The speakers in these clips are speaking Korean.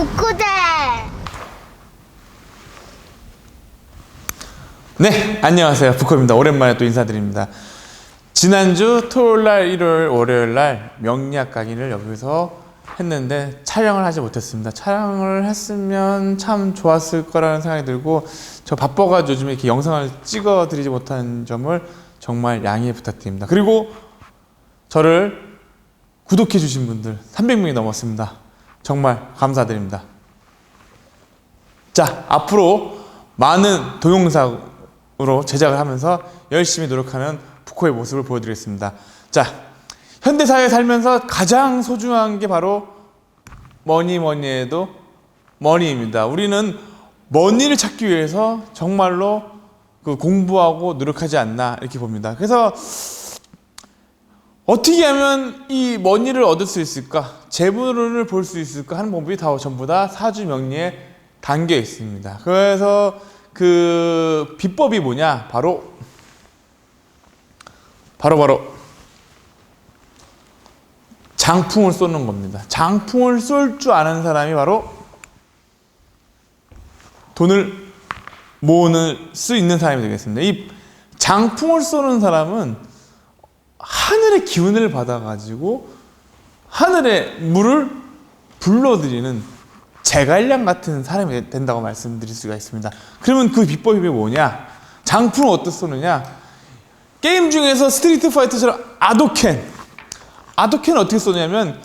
북구대. 네, 안녕하세요. 부코입니다. 오랜만에 또 인사드립니다. 지난주 토요일 날, 일요일, 월요일 날 명리학 강의를 여기서 했는데 촬영을 하지 못했습니다. 촬영을 했으면 참 좋았을 거라는 생각이 들고 저 바빠가지고 요즘에 이렇게 영상을 찍어 드리지 못한 점을 정말 양해 부탁드립니다. 그리고 저를 구독해 주신 분들 300명이 넘었습니다. 정말 감사드립니다. 자, 앞으로 많은 동영상으로 제작을 하면서 열심히 노력하는 부코의 모습을 보여드리겠습니다. 자, 현대사회에 살면서 가장 소중한 게 바로 뭐니 뭐니 해도 머니입니다. 우리는 머니를 찾기 위해서 정말로 그 공부하고 노력하지 않나 이렇게 봅니다. 그래서 어떻게 하면 이 머니를 얻을 수 있을까? 재물을 볼 수 있을까 하는 방법이 다 전부 다 사주 명리에 담겨 있습니다. 그래서 그 비법이 뭐냐? 바로 바로 바로 장풍을 쏘는 겁니다. 장풍을 쏠 줄 아는 사람이 바로 돈을 모을 수 있는 사람이 되겠습니다. 이 장풍을 쏘는 사람은 하늘의 기운을 받아가지고 하늘의 물을 불러들이는 제갈량 같은 사람이 된다고 말씀드릴 수가 있습니다. 그러면 그 비법이 뭐냐? 장풍을 어떻게 쏘느냐? 게임 중에서 스트리트 파이터처럼 아도켄. 아도켄을 어떻게 쏘냐면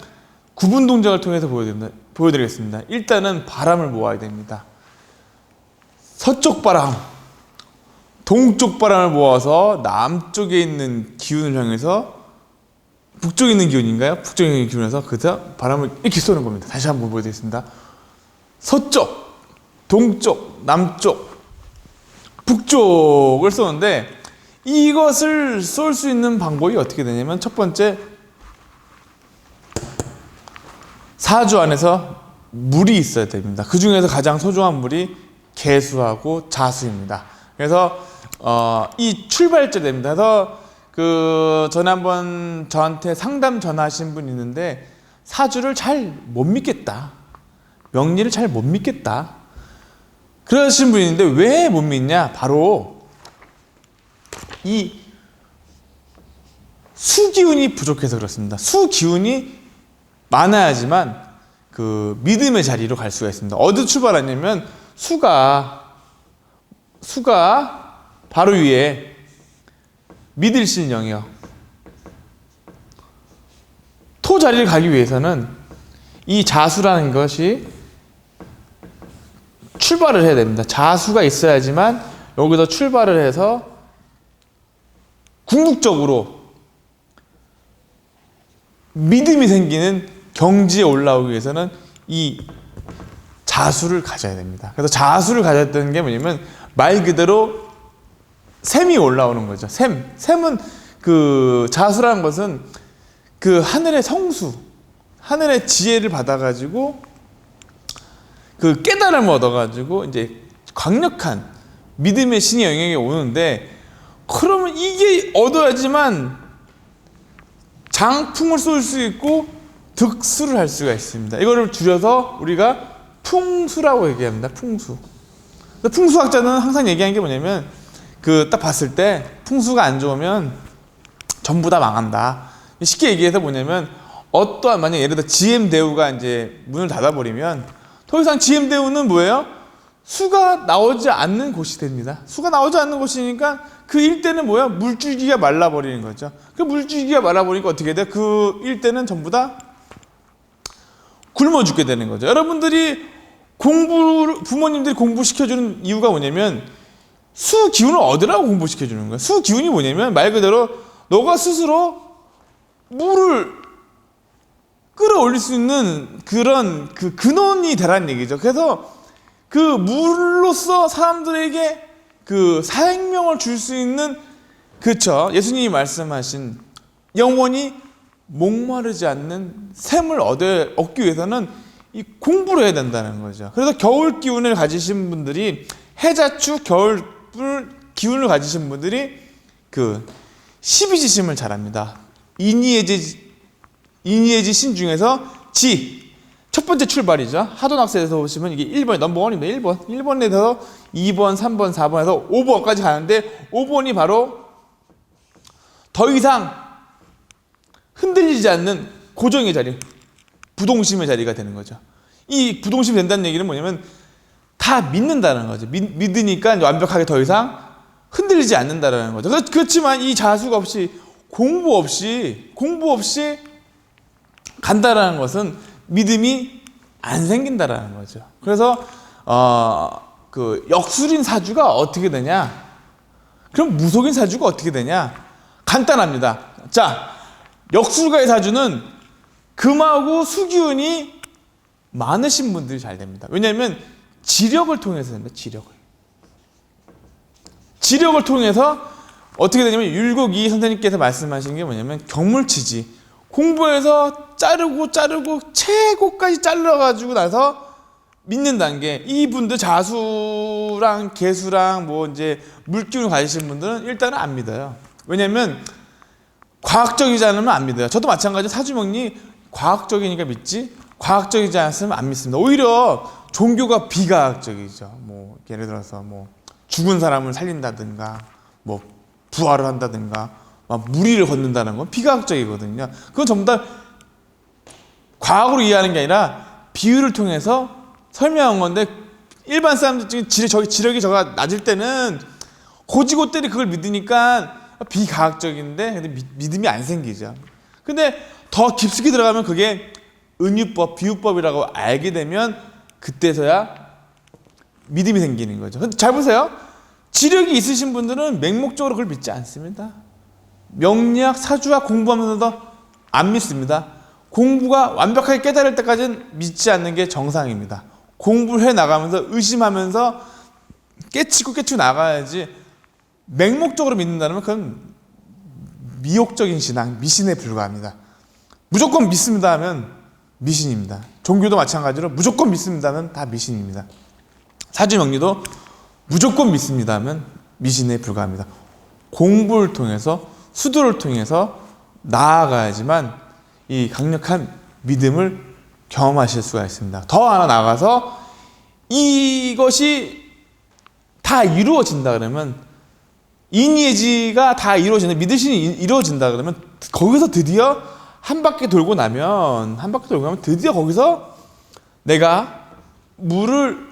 구분 동작을 통해서. 보여드리겠습니다. 일단은 바람을 모아야 됩니다. 서쪽 바람, 동쪽 바람을 모아서 남쪽에 있는 기운을 향해서 북쪽에 있는 기운인가요? 북쪽에 있는 기운에서 그다 바람을 이렇게 쏘는 겁니다. 다시 한번 보여드리겠습니다. 서쪽, 동쪽, 남쪽, 북쪽을 쏘는데 이것을 쏠 수 있는 방법이 어떻게 되냐면 첫 번째 사주 안에서 물이 있어야 됩니다. 그 중에서 가장 소중한 물이 개수하고 자수입니다. 그래서 어, 이 출발점 됩니다. 그래서 그 전에 한번 저한테 상담 전화하신 분 있는데 사주를 잘 못 믿겠다. 명리를 잘 못 믿겠다. 그러신 분이 있는데 왜 못 믿냐? 바로 이 수기운이 부족해서 그렇습니다. 수기운이 많아야지만 그 믿음의 자리로 갈 수가 있습니다. 어디 출발하냐면 수가 수가 바로 위에 믿을 신령이요. 토 자리를 가기 위해서는 이 자수라는 것이 출발을 해야 됩니다. 자수가 있어야지만 여기서 출발을 해서 궁극적으로 믿음이 생기는 경지에 올라오기 위해서는 이 자수를 가져야 됩니다. 그래서 자수를 가졌다는 게 뭐냐면 말 그대로 샘이 올라오는 거죠. 샘. 샘은 그 자수라는 것은 그 하늘의 성수, 하늘의 지혜를 받아가지고 그 깨달음을 얻어가지고 이제 강력한 믿음의 신의 영역에 오는데 그러면 이게 얻어야지만 장풍을 쏠 수 있고 득수를 할 수가 있습니다. 이거를 줄여서 우리가 풍수라고 얘기합니다. 풍수. 풍수학자는 항상 얘기하는 게 뭐냐면 그 딱 봤을 때 풍수가 안 좋으면 전부 다 망한다. 쉽게 얘기해서 뭐냐면 어떠한 만약 예를 들어 GM 대우가 이제 문을 닫아버리면 더 이상 GM 대우는 뭐예요? 수가 나오지 않는 곳이 됩니다. 수가 나오지 않는 곳이니까 그 일대는 뭐야? 물줄기가 말라버리는 거죠. 그 물줄기가 말라버리니까 어떻게 돼? 그 일대는 전부 다 굶어 죽게 되는 거죠. 여러분들이 공부 부모님들이 공부시켜주는 이유가 뭐냐면 수 기운을 얻으라고 공부시켜 주는 거야. 수 기운이 뭐냐면 말 그대로 너가 스스로 물을 끌어올릴 수 있는 그런 그 근원이 되라는 얘기죠. 그래서 그 물로서 사람들에게 그 사행명을 줄 수 있는 그쵸 예수님이 말씀하신 영원히 목마르지 않는 샘을 얻어 얻기 위해서는 이 공부를 해야 된다는 거죠. 그래서 겨울 기운을 가지신 분들이 해자축 겨울 기운을 가지신 분들이 그 십이지심을 잘합니다. 이니에지 이니에지 신 중에서 지 첫 번째 출발이죠. 하도낙스에서 보시면 이게 1번 넘버원입니다. 1번. 1번에서 2번, 3번, 4번에서 5번까지 가는데 5번이 바로 더 이상 흔들리지 않는 고정의 자리, 부동심의 자리가 되는 거죠. 이 부동심이 된다는 얘기는 뭐냐면 다 믿는다는 거죠. 믿, 믿으니까 완벽하게 더 이상 흔들리지 않는다라는 거죠. 그렇- 그렇지만 이 자수가 없이 공부 없이 공부 없이 간다라는 것은 믿음이 안 생긴다라는 거죠. 그래서 어 그 역술인 사주가 어떻게 되냐? 그럼 무속인 사주가 어떻게 되냐? 간단합니다. 자, 역술가의 사주는 금하고 수기운이 많으신 분들이 잘 됩니다. 왜냐하면 지력을 통해서 됩니다. 지력을. 지력을 통해서 어떻게 되냐면 율곡이 선생님께서 말씀하신 게 뭐냐면 경물치지 공부해서 자르고 자르고 최고까지 잘라가지고 나서 믿는 단계 이분들 자수랑 개수랑 뭐 이제 물기운을 가지신 분들은 일단은 안 믿어요 왜냐면 과학적이지 않으면 안 믿어요 저도 마찬가지 사주명리 과학적이니까 믿지 과학적이지 않으면 안 믿습니다 오히려 종교가 비과학적이죠 뭐 예를 들어서 뭐 죽은 사람을 살린다든가 뭐 부활을 한다든가 막 무리를 걷는다는 건 비과학적이거든요. 그건 전부 다 과학으로 이해하는 게 아니라 비유를 통해서 설명한 건데 일반 사람들 중에 지력, 지력이 저가 낮을 때는 고지고대로 그걸 믿으니까 비과학적인데 근데 미- 믿음이 안 생기죠. 근데 더 깊숙이 들어가면 그게 은유법, 비유법이라고 알게 되면 그때서야 믿음이 생기는 거죠. 잘 보세요. 지력이 있으신 분들은 맹목적으로 그걸 믿지 않습니다. 명리학, 사주와 공부하면서도 안 믿습니다. 공부가 완벽하게 깨달을 때까지는 믿지 않는 게 정상입니다. 공부를 해 나가면서 의심하면서 깨치고 깨치고 나가야지 맹목적으로 믿는다면 그건 미혹적인 신앙, 미신에 불과합니다. 무조건 믿습니다 하면 미신입니다. 종교도 마찬가지로 무조건 믿습니다 하면 다 미신입니다. 사주 명리도 무조건 믿습니다 하면 미신에 불과합니다. 공부를 통해서 수도를 통해서 나아가야지만 이 강력한 믿음을 경험하실 수가 있습니다. 더 하나 나가서 이것이 다 이루어진다 그러면 인예지가 다 이루어지는 믿으시니 이- 이루어진다 그러면 거기서 드디어 한 바퀴 돌고 나면 한 바퀴 돌고 나면 드디어 거기서 내가 물을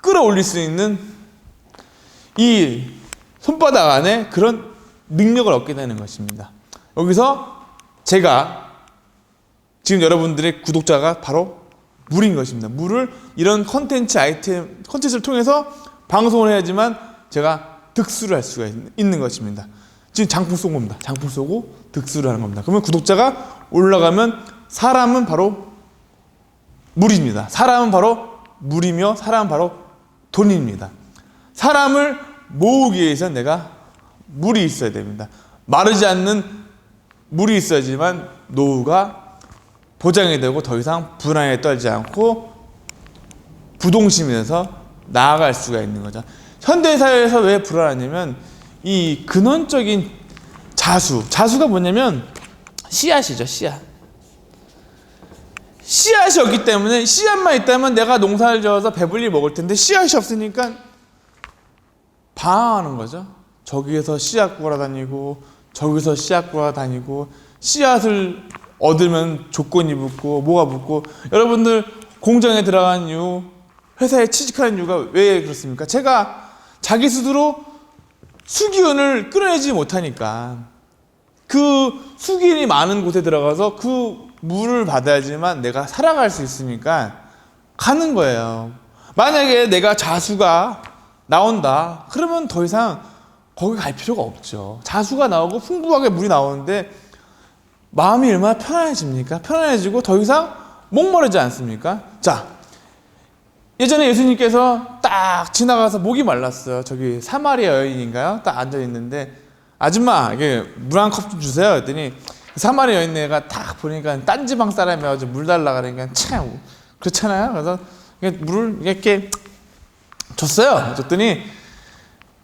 끌어올릴 수 있는 이 손바닥 안에 그런 능력을 얻게 되는 것입니다. 여기서 제가 지금 여러분들의 구독자가 바로 물인 것입니다. 물을 이런 컨텐츠 아이템 컨텐츠를 통해서 방송을 해야지만 제가 득수를 할 수가 있- 있는 것입니다. 지금 장풍 쏜 겁니다. 장풍 쏘고 득수를 하는 겁니다. 그러면 구독자가 올라가면 사람은 바로 물입니다. 사람은 바로 물이며 사람은 바로 돈입니다. 사람을 모으기 위해서 내가 물이 있어야 됩니다. 마르지 않는 물이 있어야지만 노후가 보장이 되고 더 이상 불안에 떨지 않고 부동심에서 나아갈 수가 있는 거죠. 현대 사회에서 왜 불안하냐면 이 근원적인 자수, 자수가 뭐냐면 씨앗이죠, 씨앗. 씨앗이 없기 때문에 씨앗만 있다면 내가 농사를 지어서 배불리 먹을 텐데 씨앗이 없으니까 방황하는 거죠. 저기에서 씨앗 구하러 다니고 저기서 씨앗 구하러 다니고 씨앗을 얻으면 조건이 붙고 뭐가 붙고 여러분들 공장에 들어간 이유 회사에 취직하는 이유가 왜 그렇습니까? 제가 자기 스스로 수기운을 끌어내지 못하니까 그 수기운이 많은 곳에 들어가서 그 물을 받아야지만 내가 살아갈 수 있으니까 가는 거예요. 만약에 내가 자수가 나온다. 그러면 더 이상 거기 갈 필요가 없죠. 자수가 나오고 풍부하게 물이 나오는데 마음이 얼마나 편안해집니까? 편안해지고 더 이상 목마르지 않습니까? 자, 예전에 예수님께서 딱 지나가서 목이 말랐어요. 저기 사마리아 여인인가요? 딱 앉아 있는데 아줌마 이게 물 한 컵 좀 주세요. 했더니 사마리아 여인네가 딱 보니까 딴 지방 사람이어가지고 물 달라 그러니까 참 그렇잖아요. 그래서 물을 이렇게 줬어요. 줬더니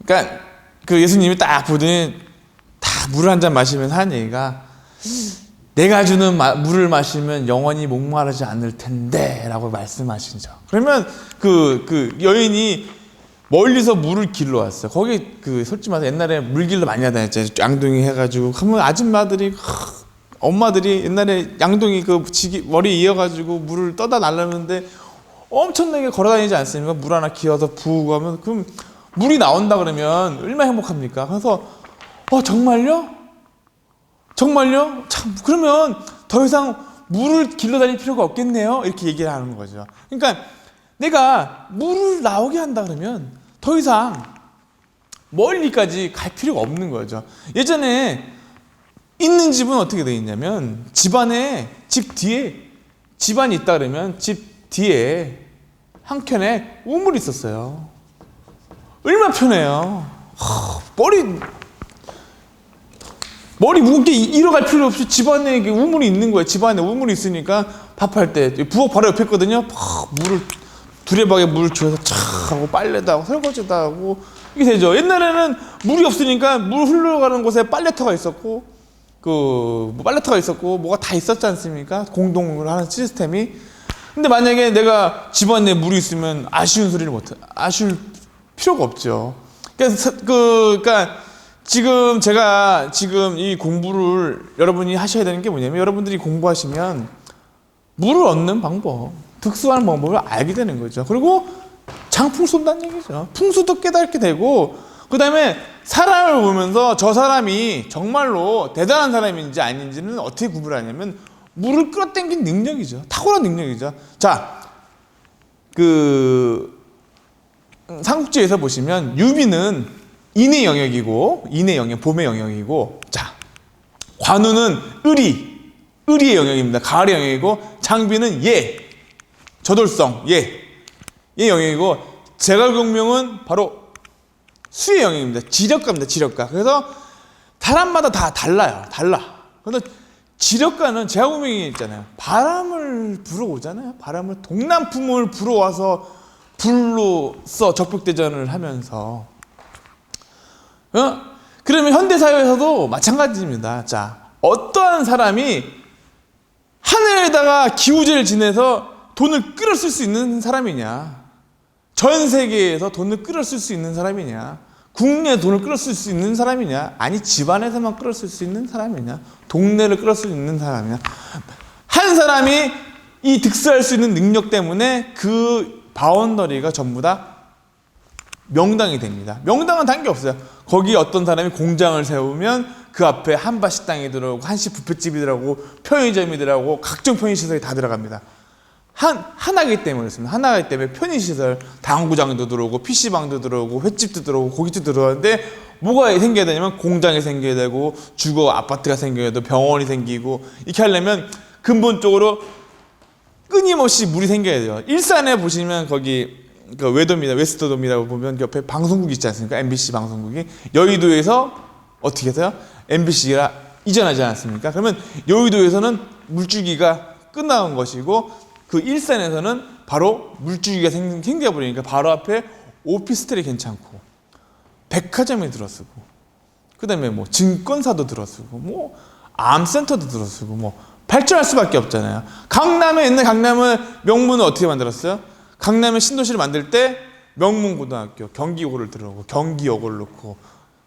그러니까 그 예수님이 딱 보더니 다 물 한 잔 마시면서 하는 얘기가 내가 주는 마- 물을 마시면 영원히 목마르지 않을 텐데 라고 말씀하시죠. 그러면 그, 그 여인이 멀리서 물을 길러 왔어요. 거기 그 솔직히 말해서 옛날에 물 길러 많이 하다녔잖아요. 양동이 해가지고 그러면 아줌마들이 하, 엄마들이 옛날에 양동이 그 지기 머리 이어가지고 물을 떠다 날렸는데 엄청나게 걸어다니지 않습니까? 물 하나 기어서 부으고 하면 그럼 물이 나온다 그러면 얼마나 행복합니까? 그래서 어 정말요? 정말요? 참 그러면 더 이상 물을 길러 다닐 필요가 없겠네요. 이렇게 얘기를 하는 거죠. 그러니까 내가 물을 나오게 한다 그러면 더 이상 멀리까지 갈 필요가 없는 거죠. 예전에 있는 집은 어떻게 돼 있냐면 집안에 집 뒤에 집안이 있다 그러면 집 뒤에 한 켠에 우물이 있었어요. 얼마나 편해요. 하, 머리 머리 무겁게 이- 이러 갈 필요 없이 집안에 우물이 있는 거예요. 집안에 우물이 있으니까 밥할 때 부엌 바로 옆에 있거든요. 팍 물을 두레박에 물을 주어서 촥 하고 빨래도 하고 설거지도 하고 이게 되죠. 옛날에는 물이 없으니까 물 흘러가는 곳에 빨래터가 있었고 그뭐 빨래터가 있었고 뭐가 다 있었지 않습니까? 공동으로 하는 시스템이. 근데 만약에 내가 집안에 물이 있으면 아쉬운 소리를 못 아쉬울 필요가 없죠. 그러니까 그 그러니까 지금 제가 지금 이 공부를 여러분이 하셔야 되는 게 뭐냐면 여러분들이 공부하시면 물을 얻는 방법, 득수하는 방법을 알게 되는 거죠. 그리고 장풍 쏜다는 얘기죠. 풍수도 깨닫게 되고 그 다음에 사람을 보면서 저 사람이 정말로 대단한 사람인지 아닌지는 어떻게 구분하냐면 물을 끌어당긴 능력이죠. 탁월한 능력이죠. 자, 그 음, 삼국지에서 보시면 유비는 인의 영역이고 인의 영역, 봄의 영역이고 자 관우는 을이 을이의 영역입니다. 가을의 영역이고 장비는 예 저돌성 예, 예 영역이고 제갈공명은 바로 수의 영역입니다. 지력가입니다. 지력가. 그래서 사람마다 다 달라요. 달라. 그래서 지력가는 제갈공명이 있잖아요. 바람을 불어오잖아요. 바람을 동남풍을 불어와서 불로 써 적벽대전을 하면서 어? 그러면 현대사회에서도 마찬가지입니다. 자, 어떠한 사람이 하늘에다가 기우제를 지내서 돈을 끌어 쓸 수 있는 사람이냐? 전 세계에서 돈을 끌어 쓸 수 있는 사람이냐? 국내에 돈을 끌어 쓸 수 있는 사람이냐? 아니 집안에서만 끌어 쓸 수 있는 사람이냐? 동네를 끌어 쓸 수 있는 사람이냐? 한 사람이 이 득수할 수 있는 능력 때문에 그 바운더리가 전부 다 명당이 됩니다. 명당은 단 게 없어요. 거기 어떤 사람이 공장을 세우면 그 앞에 한바 식당이 들어오고 한식 뷔페집이 들어오고 편의점이 들어오고 각종 편의시설이 다 들어갑니다. 한 하나기 때문에 그렇습니다. 하나기 때문에 편의시설, 당구장도 들어오고 PC방도 들어오고 횟집도 들어오고 고깃집 들어오는데 뭐가 생겨야 되냐면 공장이 생겨야 되고 주거 아파트가 생겨야 되고 병원이 생기고 이렇게 하려면 근본적으로 끊임없이 물이 생겨야 돼요. 일산에 보시면 거기 그 외도입니다. 웨스트돔이라고 보면 옆에 방송국 있지 않습니까? MBC 방송국이 여의도에서 어떻게 해서요? MBC가 이전하지 않았습니까? 그러면 여의도에서는 물줄기가 끝나온 것이고 그 일산에서는 바로 물줄기가 생- 생겨버리니까 바로 앞에 오피스텔이 괜찮고 백화점이 들어서고 그다음에 뭐 증권사도 들어서고 뭐 암센터도 들어서고 뭐 발전할 수밖에 없잖아요. 강남에 옛날 강남은 명문을 어떻게 만들었어요? 강남에 신도시를 만들 때 명문고등학교 경기고를 들어오고 경기여고를 넣고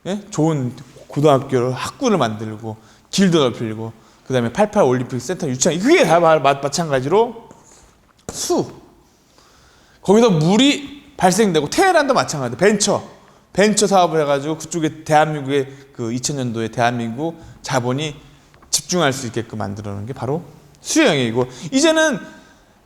예? 좋은 고등학교를 학구를 만들고 길도 넓히고 그 다음에 88 올림픽 센터 유치한 그게 다 마- 마- 마찬가지로 수. 거기서 물이 발생되고 테헤란도 마찬가지 벤처. 벤처 사업을 해가지고 그쪽에 대한민국의 그 2000년도에 대한민국 자본이 집중할 수 있게끔 만들어 놓은 게 바로 수혜영이고. 이제는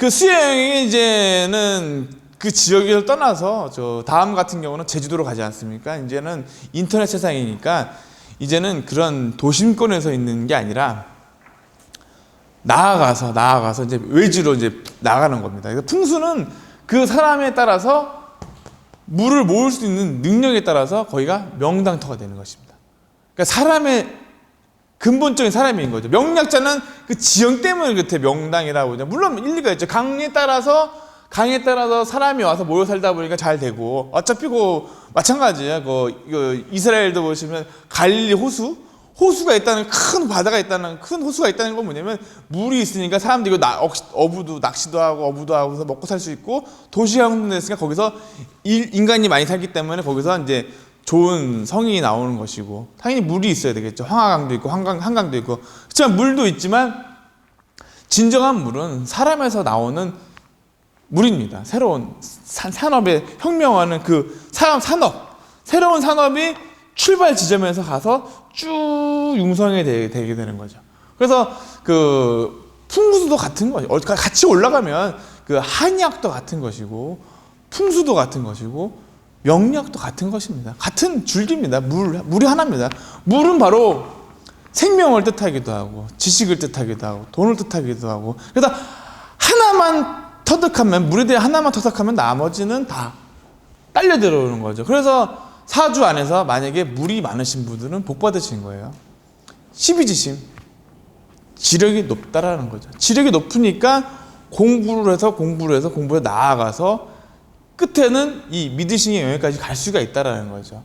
그 수혜영이 이제는 그 지역을 떠나서 저 다음 같은 경우는 제주도로 가지 않습니까? 이제는 인터넷 세상이니까 이제는 그런 도심권에서 있는 게 아니라 나아가서 나아가서 이제 외지로 이제 나가는 겁니다. 그래서 풍수는 그 사람에 따라서 물을 모을 수 있는 능력에 따라서 거기가 명당터가 되는 것입니다. 그러니까 사람의 근본적인 사람인 거죠. 명약자는 그 지형 때문에 그때 명당이라고 하죠. 물론 일리가 있죠. 강에 따라서 강에 따라서 사람이 와서 모여 살다 보니까 잘 되고 어차피 그 마찬가지예요. 그 이거 이스라엘도 보시면 갈릴리 호수 호수가 있다는 큰 바다가 있다는 큰 호수가 있다는 건 뭐냐면 물이 있으니까 사람들이 나, 억- 어부도 낚시도 하고 어부도 하고 해서 먹고 살 수 있고 도시가 형성됐으니까 거기서 일, 인간이 많이 살기 때문에 거기서 이제 좋은 성이 나오는 것이고 당연히 물이 있어야 되겠죠 황하강도 있고 한강 한강도 있고 그렇지만 물도 있지만 진정한 물은 사람에서 나오는 물입니다. 새로운 산, 산업의 혁명하는 그 사람 산업 새로운 산업이 출발 지점에서 가서 쭉 융성이 되, 게 되는 거죠. 그래서 그 풍수도 같은 거죠. 어, 같이 올라가면 그 한약도 같은 것이고 풍수도 같은 것이고 명리학도 같은 것입니다. 같은 줄기입니다. 물 물이 하나입니다. 물은 바로 생명을 뜻하기도 하고 지식을 뜻하기도 하고 돈을 뜻하기도 하고 그래서 하나만 터득하면 물에 대해 하나만 터득하면 나머지는 다 딸려 들어오는 거죠. 그래서 사주 안에서 만약에 물이 많으신 분들은 복 받으신 거예요. 12지심 지력이 높다라는 거죠. 지력이 높으니까 공부를 해서 공부를 해서 공부에 나아가서 끝에는 이 미드싱의 영역까지 갈 수가 있다라는 거죠.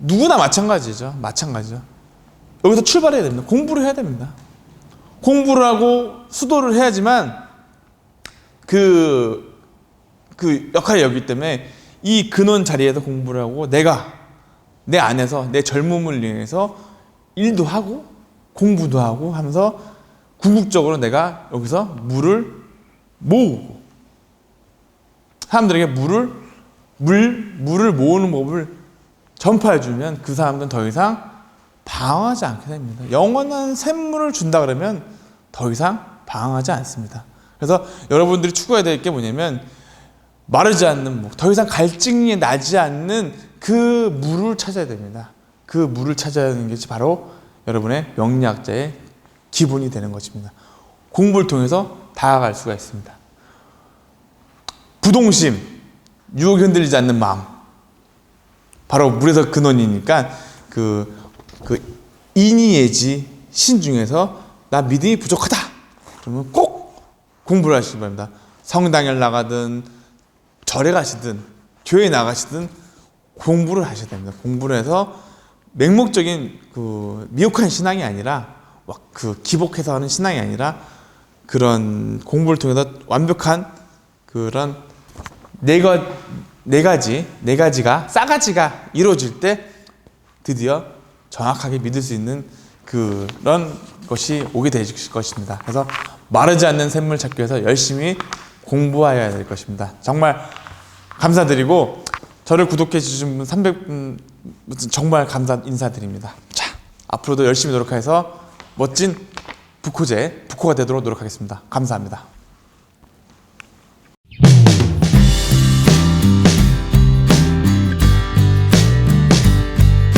누구나 마찬가지죠. 마찬가지죠. 여기서 출발해야 됩니다. 공부를 해야 됩니다. 공부를 하고 수도를 해야지만 그, 그 역할이 여기 때문에 이 근원 자리에서 공부를 하고 내가 내 안에서 내 젊음을 위해서 일도 하고 공부도 하고 하면서 궁극적으로 내가 여기서 물을 모으고 사람들에게 물을 물 물을 모으는 법을 전파해 주면 그 사람들은 더 이상 방황하지 않게 됩니다. 영원한 샘물을 준다 그러면 더 이상 방황하지 않습니다. 그래서 여러분들이 추구해야 될 게 뭐냐면 마르지 않는 목, 더 이상 갈증이 나지 않는 그 물을 찾아야 됩니다. 그 물을 찾아야 하는 것이 바로 여러분의 명리학자의 기본이 되는 것입니다. 공부를 통해서 다가갈 수가 있습니다. 부동심, 유혹에 흔들리지 않는 마음. 바로 물에서 근원이니까 그, 그 인이예지 신 중에서 나 믿음이 부족하다. 그러면 꼭 공부를 하시기 바랍니다. 성당에 나가든 절에 가시든 교회 나가시든 공부를 하셔야 됩니다. 공부를 해서 맹목적인 그 미혹한 신앙이 아니라 막그 기복해서 하는 신앙이 아니라 그런 공부를 통해서 완벽한 그런 네가 네 가지 네 가지가 싸가지가 이루어질 때 드디어 정확하게 믿을 수 있는 그런 것이 오게 되실 것입니다. 그래서 마르지 않는 샘물 찾기 위해서 열심히 공부하여야 될 것입니다. 정말 감사드리고 저를 구독해 주신 분 300분 정말 감사 인사드립니다. 자, 앞으로도 열심히 노력해서 멋진 북호제, 북호가 되도록 노력하겠습니다. 감사합니다.